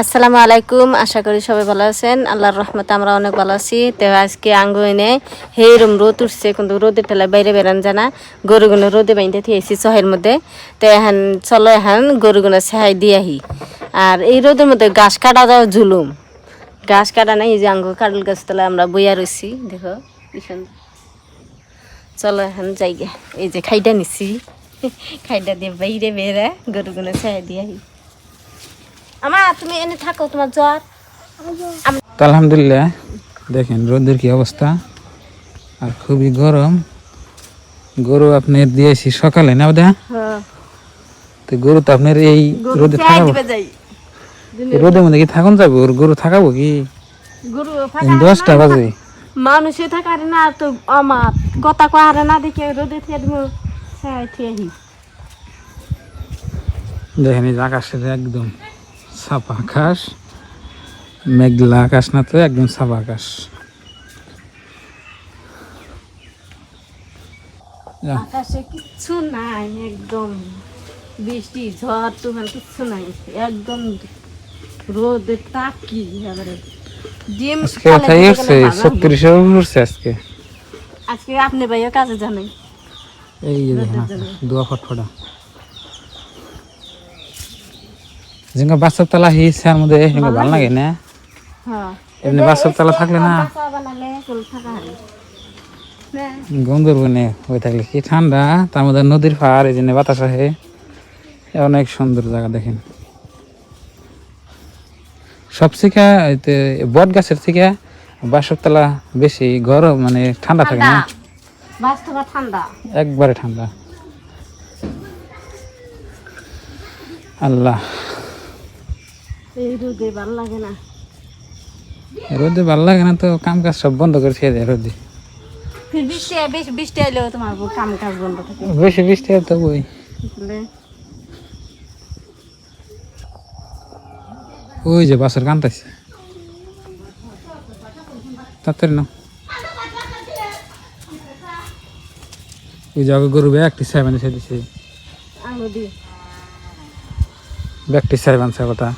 আসসালামু আলাইকুম, আশা করি সবাই ভালো আছেন। আল্লাহর রহমতে আমরা অনেক ভালো আছি। তো আজকে আঙ্গু এনে হেরম রোদ উঠছে, কিন্তু রোদের ঠেলা বাইরে বেরান জানা। গরুগুলো রোদে বাইন্দে থিয়েছি চহের মধ্যে। তো এখন চলো এখন গরুগুলো সেহাই দিয়ে আহি। আর এই রোদের মধ্যে গাছ কাটা দাও জুলুম। গাছ কাটা নাই, এই যে আঙ্গু কাটল গাছ তলে আমরা বইয়া রয়েছি দেখো চলো এখন যাই এই যে খাইটা নিছি। খাইটা দিয়ে বাইরে বেরা গরুগুলো সেহাই দিয়ে আহি। আমা তুমি এনে থাকো তোমার জ্বর। তো আলহামদুলিল্লাহ দেখেন রোদের কি অবস্থা আর খুবই গরম। গরু আপনার দিয়েছি সকালে না ওদা হ্যাঁ। তো গরু তো আপনার এই রোদে থাকাবো। রোদের মধ্যে কি থাকুন যাব? ওর গরু থাকাবো কি? গুরু দশটা বাজে। মানুষে থাকারে না তো আমার কথা কয়ারে না দেখে রোদে দেখেন এই যে আকাশের একদম সাফা আকাশ মেঘলা আকাশ না তো একদম সাফা আকাশ। আকাশে কিচ্ছু নাই একদম বৃষ্টি ঝড় তুফান কিচ্ছু নাই। একদম রোদে তাকি এবারে ডিম আজকে কোথায় দিতে উঠছে আজকে। আজকে আপনি ভাইও কাজে জানেন এই দোয়া ফটফটা। যেগুলো বাচ্চার তালা আর মধ্যে এগুলো ভালো লাগে না। হ্যাঁ। এমনি বাচ্চার তালা থাকলে না গন্ধর বনে হয়ে থাকলে কি ঠান্ডা? তার মধ্যে নদীর পার এই জন্য বাতাস আহে অনেক সুন্দর জায়গা দেখেন। সব থেকে বট গাছের থেকে বাসর তলা বেশি গরম মানে ঠান্ডা থাকে না? ঠান্ডা। একবারে ঠান্ডা। আল্লাহ। এই রোদে ভালো লাগে না। রোদে ভালো লাগে না তো কাম কাজ সব বন্ধ করে ছেড়ে দেয় রোদে। বৃষ্টি বেশ বৃষ্টি এলেও তোমার কাম কাজ বন্ধ থাকে। বেশি বৃষ্টি তো বই। ওই যে বাসের কান্তাছে তাড়াতাড়ি না ওই যে আগে গরু ব্যাগটি সাহেব আনছে দিছে। ব্যাগটি সাহেব আনছে কথা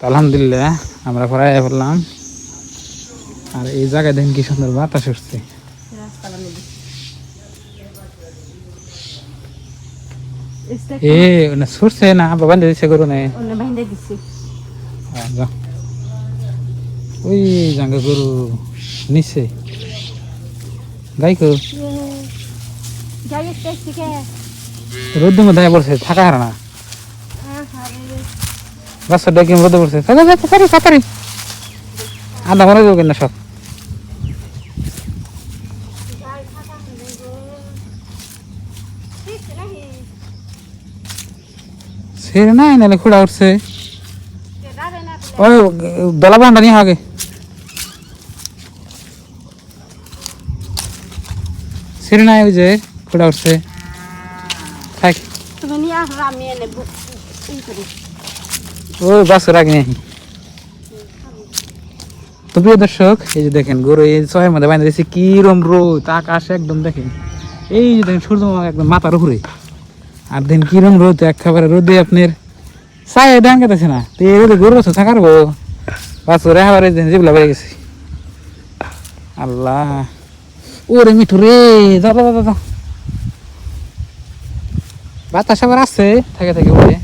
আলহামদুলিল্লাহ আমরা প্রায় বললাম আর এই জায়গায় দেখেন কি সুন্দর বাতাস উঠছে। এ না ছুটছে না বাবা দিছে গরু ওই জাঙ্গা গরু নিচে রোদ্দুর মধ্যে পড়ছে থাকা হার না। বাচ্চা ডেকে রোদে পড়ছে। তাড়াতাড়ি তাড়াতাড়ি আধা মনে যাব না সব? ছেড়ে নাই, নাহলে খুঁড়া উঠছে। ওই, দলা বান্ডা নিয়ে আগে। ছেড়ে নাই ওই যে, খুঁড়া উঠছে। থাক। তুমি নিয়ে আসলে আমি এনে বু- করি। ওই বাসের আগে নেই তো প্রিয় দর্শক, এই যে দেখেন গরু, এই ছয়ের মধ্যে বাইরে দিয়েছে, কিরম রোদ, আকাশ একদম দেখেন। এই যে দেখেন, সূর্য একদম মাথার উপরে। আর দেখেন কিরম রোদ একেবারে রোদে আপনার চাই ডাঙ্গাতেছে না। তো এই রোদে গরু বছর থাকার গো। বাছরে দেখেন যেগুলো বেড়ে গেছে। আল্লাহ। ওরে মিঠু রে দাও দাও বাতাস আবার আছে থাকে থাকে ওরে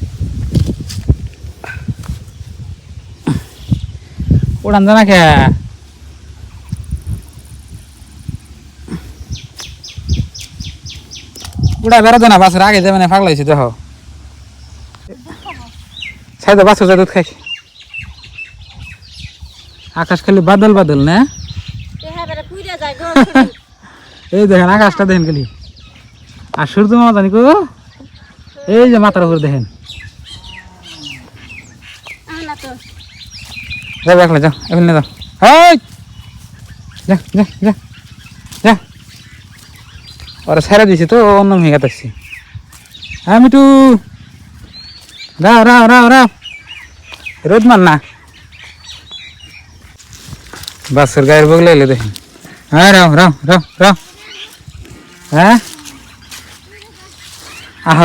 উড়ান জানা কে উড়া বেড়াতো না, বাসের আগে যাবে না পাগলা হয়েছে, দেখো। ছাই তো বাসের দুধ খাই আকাশ খালি বাদল বাদল, না? এই দেখেন আকাশটা দেখেন খালি। আর সূর্য মামা জানি এই যে মাথার উপর দেখেন না তো যাও একলা যাও এমনি যাও। এই! যা যা যা যা। ওরা ছেড়ে দিছি তো, অন্য মেয়ে গেতাছি হ্যাঁ মিটু রাও রাও রাও রাও। রোদ মান না। বাসের গায়ের বগলে এলে দেখেন হ্যাঁ রাও রাও রাও রাও। হ্যাঁ? আহ।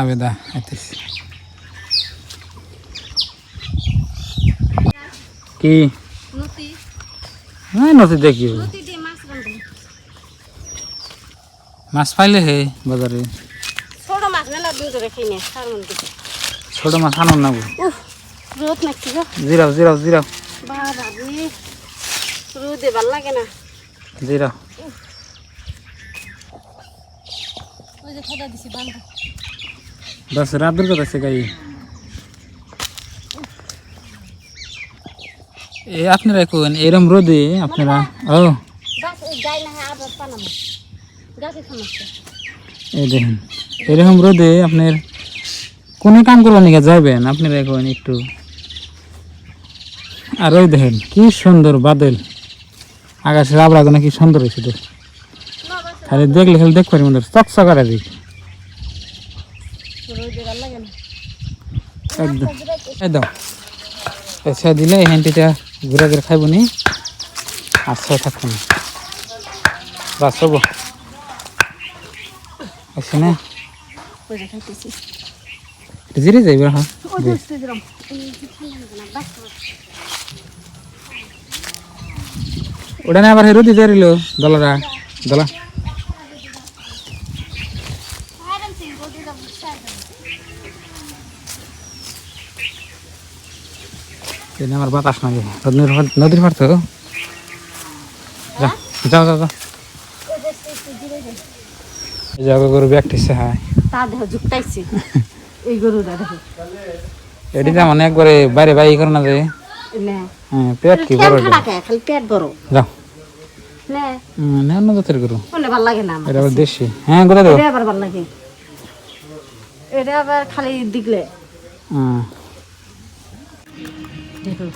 আবেদা আইতেছি। কি? হ্যাঁ নদী দেখি। মাছ পাইলে হে বাজারে। ছোট মাছ মেলা দিন ধরে খাই না ছোট মাছ রোদ নাকি গো। জিরাও জিরাও জিরাও। বাবা রোদে ভালো লাগে না। জিরাও। ওই যে খেদা দিছি বান্ধব। দশ রাত দুর্গা আছে গাই এ আপনারা কোন এরম রোদে আপনারা? ও। এই দেখেন এরকম রোদে আপনার কোনো কাম করবার নিকে যাবেন আপনারা এখন একটু। আর ওই দেখেন কি সুন্দর বাদল। আকাশের আবরাগুনা কি সুন্দর হয়েছে দেখ খালি দেখলে খালি দেখতে পারি মনে চকচক আর দিক। একদম। একদম। এসে দিলে এই হ্যান্ডিটা ঘুরে ঘুরে খাইব নি। আচ্ছা থাকব না। বাস হব আছে না? জিরে যাইবে হ্যাঁ। ওটা না আবার হেরো দিতে দলরা। দলা। এনে আমার বাতাস না গে নদীর পার নদীর পার তো। যা যাও যাও যাও। এই করে ব্যাগটিছে হ্যাঁ। তা দেখো ঝুকটাইছি এই গরুটা দেখো। এটি যেমন একবারে বাইরে বাইরে করে না যায় নে। হ্যাঁ পেট কি বড় খালি পেট বড়। যাও। নে। হুম, না জাতের গরু। ভালো লাগে না আমার এটা আবার দেশি। হ্যাঁ এটা আবার ভালো লাগে। এটা আবার খালি দিগলে। দেখো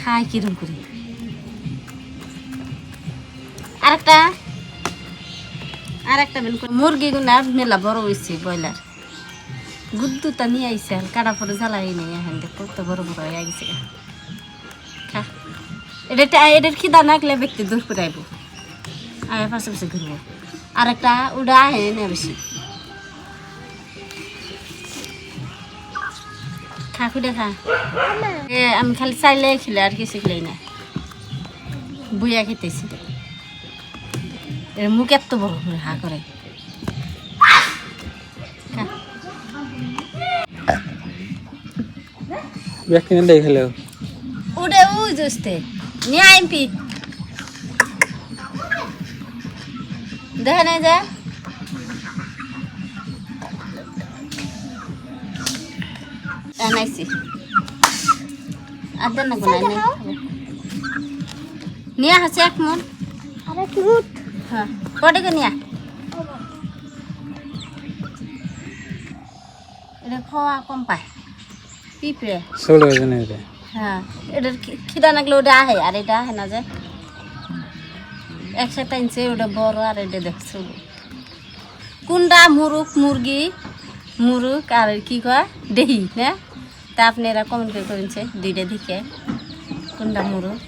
খায় কিরম করে। আরেকটা আরেকটা করে। মুরগি গুনা মেলা বড় হয়েছে ব্রয়লার। গুদ্দুটা নিয়ে আইসে আর কাটা পরে জ্বালাই নেই এখন, দেখ, কত বড় বড় হয়ে গেছে। খা। এটা এটার খিদা না গেলে ব্যক্তি দূর করে আইব। আয় পাশে পাশে ঘুরবো। আরেকটা, ওটা আহে না বেশি। খুঁড়ে খা এ আমি খালি চাইলে খেলে আর কিছু খেলে না বইয়া খেতেছি এর মুখ এত বড় করে হা করে দেয় খেলেও উড়ে উই নিয়ে আইমপি দেখা নাই যা? আনাইছি আর দেন না গুনাই নাই নিয়ে হাসে এক মন হ্যাঁ। কটে নিয়া। এটা খাওয়া কম পায়। পিঁপড়ে। ষোলো হয়েছে হ্যাঁ। এটার খিদা ওটা আহে আর এটা আহে না যে। একসাথে আনছে ওটা বড় আর এটা দেখছ কোনটা মুরুক মুরগি? মুরুক আর কি কয়? দেহি না? তা আপনি এরা কমেন্ট করে করেছে দুইটা দিকে। কোনটা মুরুক